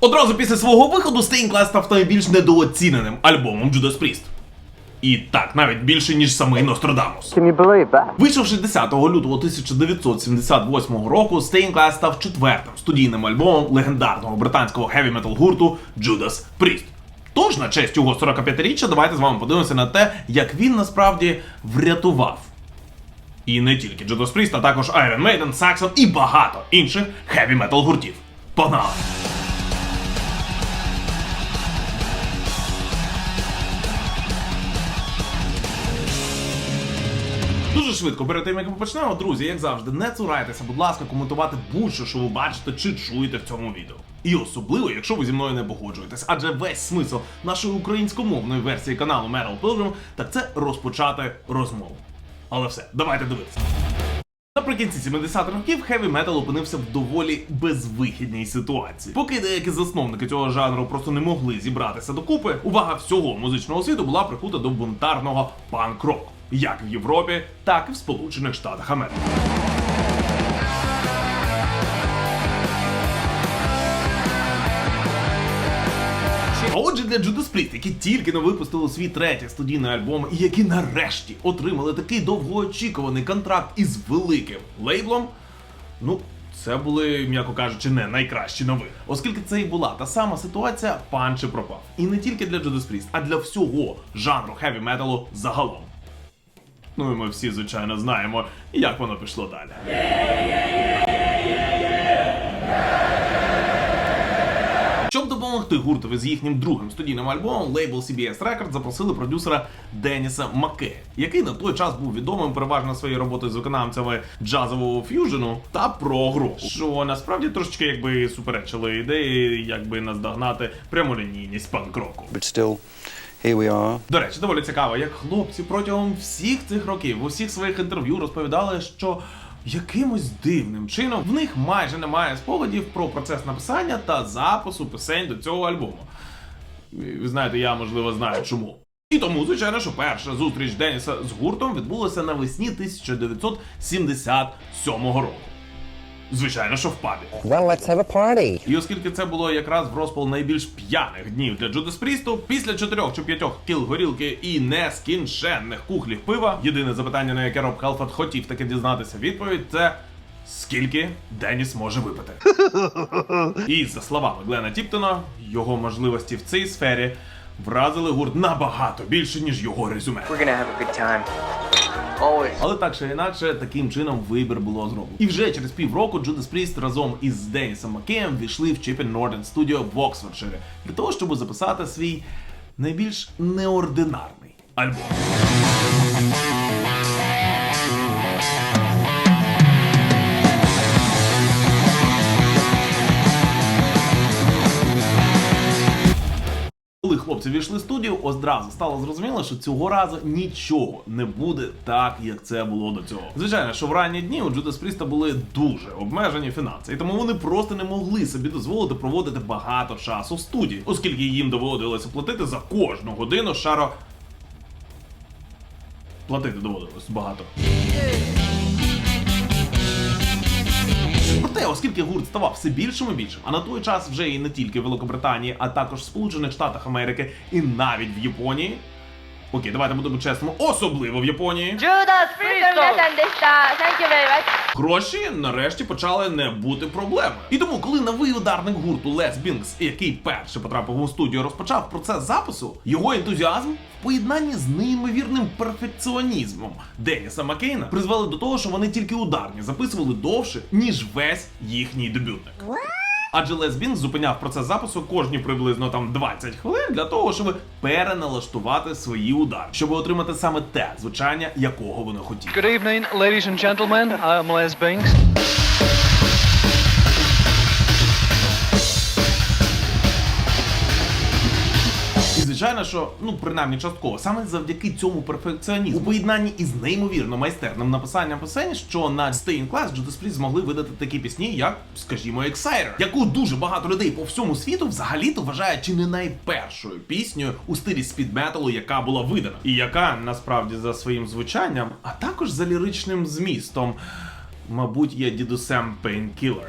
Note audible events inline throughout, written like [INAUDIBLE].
Одразу після свого виходу Class став найбільш недооціненим альбомом Judas Priest. І так, навіть більше, ніж самий Нострадамус. Can you believe that? Вийшовши 10 лютого 1978 року, Staying Class став четвертим студійним альбомом легендарного британського хеві-метал гурту Judas Priest. Тож, на честь його 45-річчя, давайте з вами подивимося на те, як він насправді врятував. І не тільки Judas Priest, а також Iron Maiden, Saxon і багато інших хеві-метал гуртів. Погнали! Дуже швидко перед тим, як ми почнемо, друзі, як завжди, не цурайтеся, будь ласка, коментувати будь-що, що ви бачите чи чуєте в цьому відео. І особливо, якщо ви зі мною не погоджуєтесь, адже весь смисл нашої українськомовної версії каналу Metal Pilgrim так це розпочати розмову. Але все, давайте дивитися. Наприкінці 70-х років хеві метал опинився в доволі безвихідній ситуації. Поки деякі засновники цього жанру просто не могли зібратися докупи, увага всього музичного світу була прикута до бунтарного панк-року, як в Європі, так і в Сполучених Штатах Америки. А отже, для Judas Priest, які тільки не випустили свій третій студійний альбом, і які нарешті отримали такий довгоочікуваний контракт із великим лейблом, ну. Це були, м'яко кажучи, не найкращі новини. Оскільки це і була та сама ситуація, панче пропав. І не тільки для Judas Priest, а для всього жанру хеві металу загалом. Ну і ми всі, звичайно, знаємо, як воно пішло далі. Щоб допомогти гуртові з їхнім другим студійним альбомом, лейбл CBS Records запросили продюсера Деніса Маккея, який на той час був відомим переважно своєю роботою з виконавцями джазового ф'южену та прогру, що насправді трошечки якби суперечили ідеї, якби наздогнати прямолінійність панк-року. but still, here we are. До речі, доволі цікаво, як хлопці протягом всіх цих років в усіх своїх інтерв'ю розповідали, що якимось дивним чином в них майже немає спогадів про процес написання та запису пісень до цього альбому. Ви знаєте, я можливо знаю чому. І тому, звичайно, що перша зустріч Деніса з гуртом відбулася навесні 1977 року. Звичайно, що в пабі. Well, let's have a party. І оскільки це було якраз в розпал найбільш п'яних днів для Джудас Прісту, після чотирьох чи п'ятьох кіл горілки і нескінченних кухлів пива, єдине запитання, на яке Роб Хелфорд хотів таки дізнатися відповідь, це скільки Деніс може випити. [LAUGHS] І за словами Глена Тіптона, його можливості в цій сфері вразили гурт набагато більше, ніж його резюме. We're gonna have a good time. Always. Але так чи інакше, таким чином вибір було зроблено. І вже через півроку Judas Priest разом із Денісом Макеєм війшли в Chipping Northern Studio в Оксфордширі для того, щоб записати свій найбільш неординарний альбом. Хлопці війшли студію, одразу стало зрозуміло, що цього разу нічого не буде так, як це було до цього. Звичайно, що в ранні дні у Judas Priest були дуже обмежені фінанси, і тому вони просто не могли собі дозволити проводити багато часу в студії, оскільки їм доводилося платити за кожну годину шаро. Платити доводилось багато. Проте, оскільки гурт ставав все більшим і більшим, а на той час вже і не тільки в Великобританії, а також в Сполучених Штатах Америки і навіть в Японії. Окей, давайте будемо чесними, особливо в Японії. 皆さんでした。Thank you very much. Гроші нарешті почали не бути проблемою. І тому, коли новий ударник гурту Лес Бінкс, який перший потрапив у студію, розпочав процес запису, його ентузіазм в поєднанні з неймовірним перфекціонізмом Деніса Маккейна призвели до того, що вони тільки ударні записували довше, ніж весь їхній дебютник. Адже Лес Бінкс зупиняв процес запису кожні приблизно там 20 хвилин для того, щоб переналаштувати свої удари, щоб отримати саме те звучання, якого вони хотіли. Good evening, ladies and gentlemen. I'm Les Binks. Звичайно, що ну принаймні частково. Саме завдяки цьому перфекціонізму. У поєднанні із неймовірно майстерним написанням пісень, що на Stay in Class Judas Priest змогли видати такі пісні, як, скажімо, Exciter, яку дуже багато людей по всьому світу взагалі-то вважає чи не найпершою піснею у стилі спідметалу, яка була видана, і яка насправді за своїм звучанням, а також за ліричним змістом, мабуть, є дідусем Painkiller.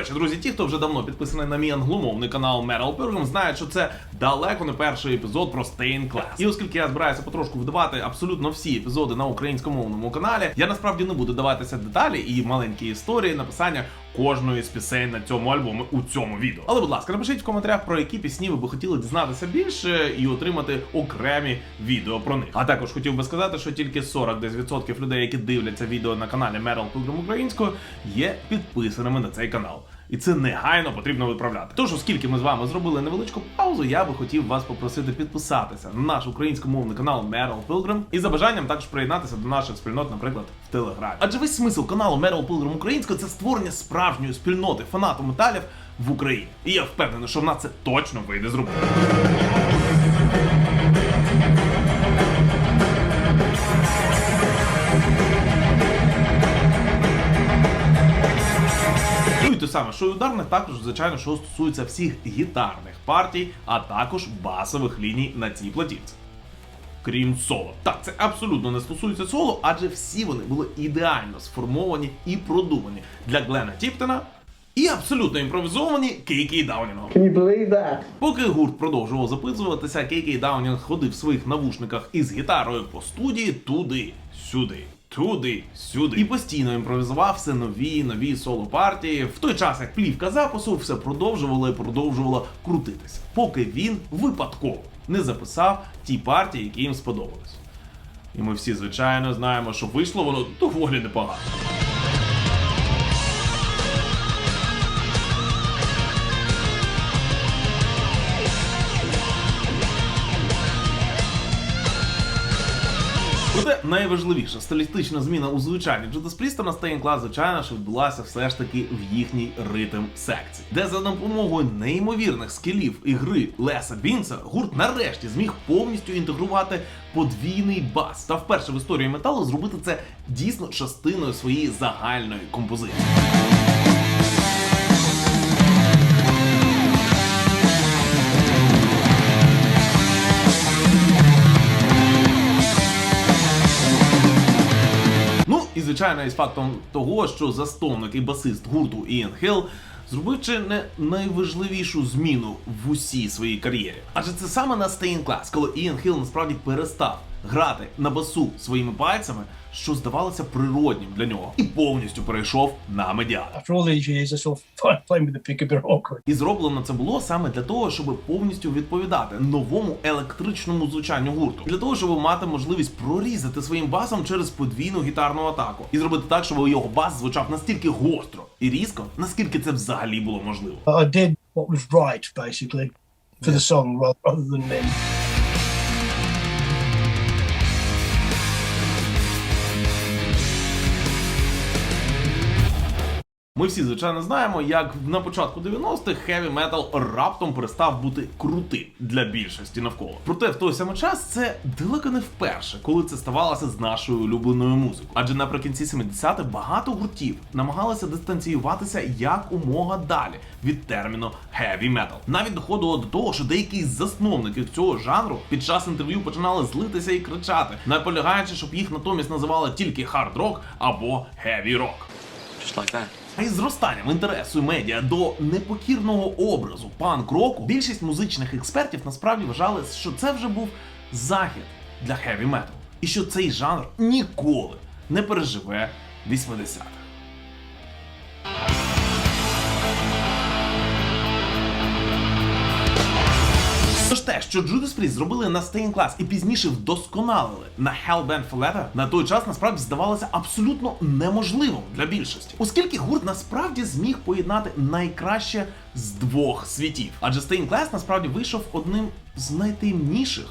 речі, друзі, ті, хто вже давно підписаний на мій англомовний канал Metal Pilgrim, знають, що це далеко не перший епізод про Stained Class. І оскільки я збираюся потрошку видавати абсолютно всі епізоди на українськомовному каналі, я насправді не буду даватися деталі і маленькі історії написання кожної з пісень на цьому альбомі у цьому відео. Але, будь ласка, напишіть в коментарях про які пісні ви би хотіли дізнатися більше і отримати окремі відео про них. А також хотів би сказати, що тільки 40 десь відсотків людей, які дивляться відео на каналі Metal Pilgrim українською, є підписаними на цей канал. І це негайно потрібно виправляти. Тож, оскільки ми з вами зробили невеличку паузу, я би хотів вас попросити підписатися на наш українськомовний канал Merrill Pilgrim і за бажанням також приєднатися до наших спільнот, наприклад, в Телеграмі. Адже весь смисл каналу Merrill Pilgrim українською це створення справжньої спільноти фанату металів в Україні. І я впевнений, що в нас це точно вийде зробити. Саме, що і ударних, також, звичайно, що стосується всіх гітарних партій, а також басових ліній на цій платівці. Крім соло. Так, це абсолютно не стосується соло, адже всі вони були ідеально сформовані і продумані для Глена Тіптона і абсолютно імпровізовані Кейкі Даунінгом. Can you believe that? Поки гурт продовжував записуватися, Кейкей Даунінг ходив в своїх навушниках із гітарою по студії туди, сюди. Туди, сюди і постійно імпровізував все нові нові соло партії. В той час як плівка запису все продовжувало і продовжувало крутитися, поки він випадково не записав ті партії, які їм сподобались. І ми всі, звичайно, знаємо, що вийшло воно доволі непогано. Проте найважливіша стилістична зміна у звучанні. Judas Priest на Staying Class, звичайно, що відбулася все ж таки в їхній ритм секції, де за допомогою неймовірних скілів гри Леса Бінса гурт нарешті зміг повністю інтегрувати подвійний бас та вперше в історії металу зробити це дійсно частиною своєї загальної композиції. Звичайно, із фактом того, що засновник і басист гурту Іен Хелл зробив чи не найважливішу зміну в усій своїй кар'єрі. Адже це саме на Staying Class, коли Іан Хилл насправді перестав грати на басу своїми пальцями, що здавалося природнім для нього, і повністю перейшов на медіатор. І зроблено це було саме для того, щоб повністю відповідати новому електричному звучанню гурту, для того, щоб мати можливість прорізати своїм басом через подвійну гітарну атаку і зробити так, щоб його бас звучав настільки гостро і різко, наскільки це взагалі було можливо. I did what was right, basically, for the song rather than me. Ми всі, звичайно, знаємо, як на початку 90-х хеві метал раптом перестав бути крутим для більшості навколо. Проте в той самий час це далеко не вперше, коли це ставалося з нашою улюбленою музикою. Адже наприкінці 70-х багато гуртів намагалися дистанціюватися як умога далі від терміну heavy metal. Навіть доходило до того, що деякі з засновників цього жанру під час інтерв'ю починали злитися і кричати, наполягаючи, щоб їх натомість називали тільки хард рок або heavy rock. Just like that. А із зростанням інтересу медіа до непокірного образу панк-року, більшість музичних експертів насправді вважали, що це вже був захід для хеві метал, і що цей жанр ніколи не переживе 80-х. Тож те, що Judas Priest зробили на Staying Class і пізніше вдосконалили на Hellbent for Leather, на той час насправді здавалося абсолютно неможливим для більшості, оскільки гурт насправді зміг поєднати найкраще з двох світів. Адже Staying Class насправді вийшов одним з найтемніших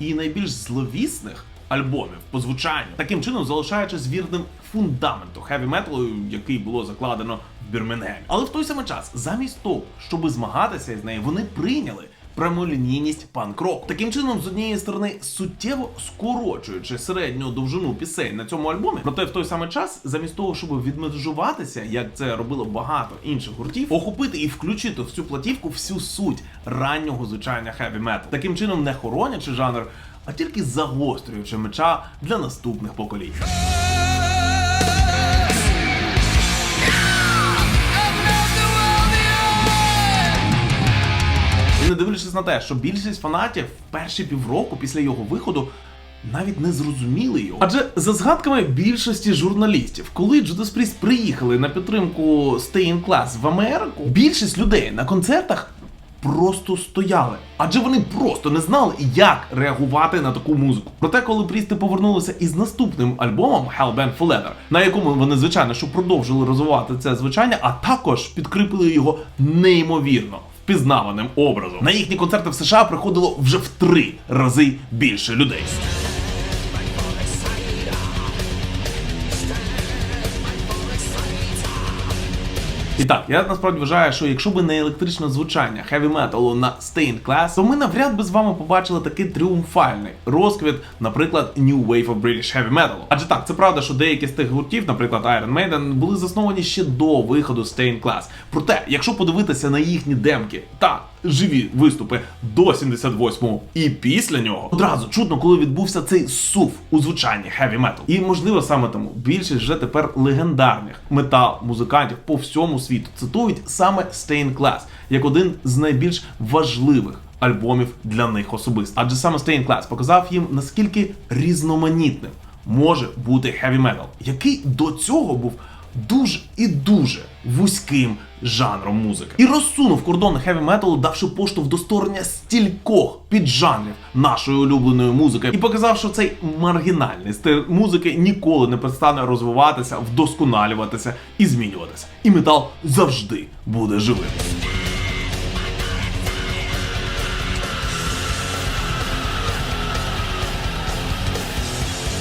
і найбільш зловісних альбомів по звучанню, таким чином залишаючись вірним фундаменту хеві металу, який було закладено в Бірмінгемі. Але в той самий час, замість того, щоб змагатися з нею, вони прийняли прямолінійність панк-року. Таким чином, з однієї сторони, суттєво скорочуючи середню довжину пісень на цьому альбомі, проте в той самий час, замість того, щоб відмежуватися, як це робило багато інших гуртів, охопити і включити в цю платівку всю суть раннього звучання хеві метал. Таким чином, не хоронячи жанр, а тільки загострюючи меча для наступних поколінь. Не дивлячись на те, що більшість фанатів в перші півроку після його виходу навіть не зрозуміли його. Адже за згадками більшості журналістів, коли Judas Priest приїхали на підтримку Stay in Class в Америку, більшість людей на концертах просто стояли, адже вони просто не знали, як реагувати на таку музику. Проте, коли Прісти повернулися із наступним альбомом Hellbent for Leather, на якому вони звичайно що продовжили розвивати це звучання, а також підкріпили його неймовірно. Впізнаваним образом на їхні концерти в США приходило вже в три рази більше людей. І так, я насправді вважаю, що якщо би не електричне звучання хеві металу на Stained Class, то ми навряд би з вами побачили такий тріумфальний розквіт, наприклад, New Wave of British Heavy Metal. Адже так, це правда, що деякі з тих гуртів, наприклад, Iron Maiden, були засновані ще до виходу Stained Class. Проте, якщо подивитися на їхні демки та живі виступи до 78-го і після нього, одразу чутно, коли відбувся цей сув у звучанні хеві метал. І можливо саме тому більшість вже тепер легендарних метал-музикантів по всьому світу цитують саме Stained Class як один з найбільш важливих. Альбомів для них особисто. Адже саме Stained Class показав їм наскільки різноманітним може бути хеві метал, який до цього був дуже і дуже вузьким жанром музики. І розсунув кордони хеві металу, давши поштовх до створення стількох піджанрів нашої улюбленої музики, і показав, що цей маргінальний стиль музики ніколи не перестане розвиватися, вдосконалюватися і змінюватися. І метал завжди буде живим.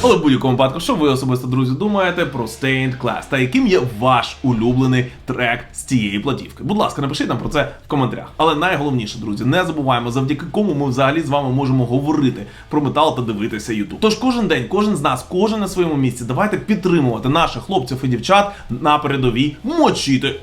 Але в будь-якому випадку, що ви особисто, друзі, думаєте про Stained Class та яким є ваш улюблений трек з цієї платівки? Будь ласка, напишіть нам про це в коментарях. Але найголовніше, друзі, не забуваємо, завдяки кому ми взагалі з вами можемо говорити про метал та дивитися YouTube. Тож кожен день, кожен з нас, кожен на своєму місці, давайте підтримувати наших хлопців і дівчат на передовій мочити.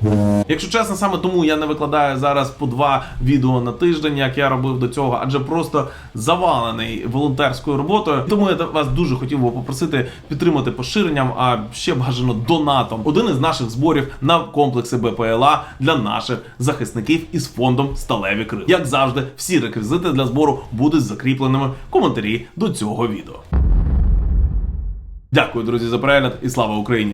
Якщо чесно, саме тому я не викладаю зараз по два відео на тиждень, як я робив до цього, адже просто завалений волонтерською роботою. Тому я вас дуже хотів би попросити підтримати поширенням, а ще бажано донатом. Один із наших зборів на комплекси БПЛА для наших захисників із фондом Сталеві Крил. Як завжди, всі реквізити для збору будуть закріпленими в коментарі до цього відео. Дякую, друзі, за перегляд і слава Україні!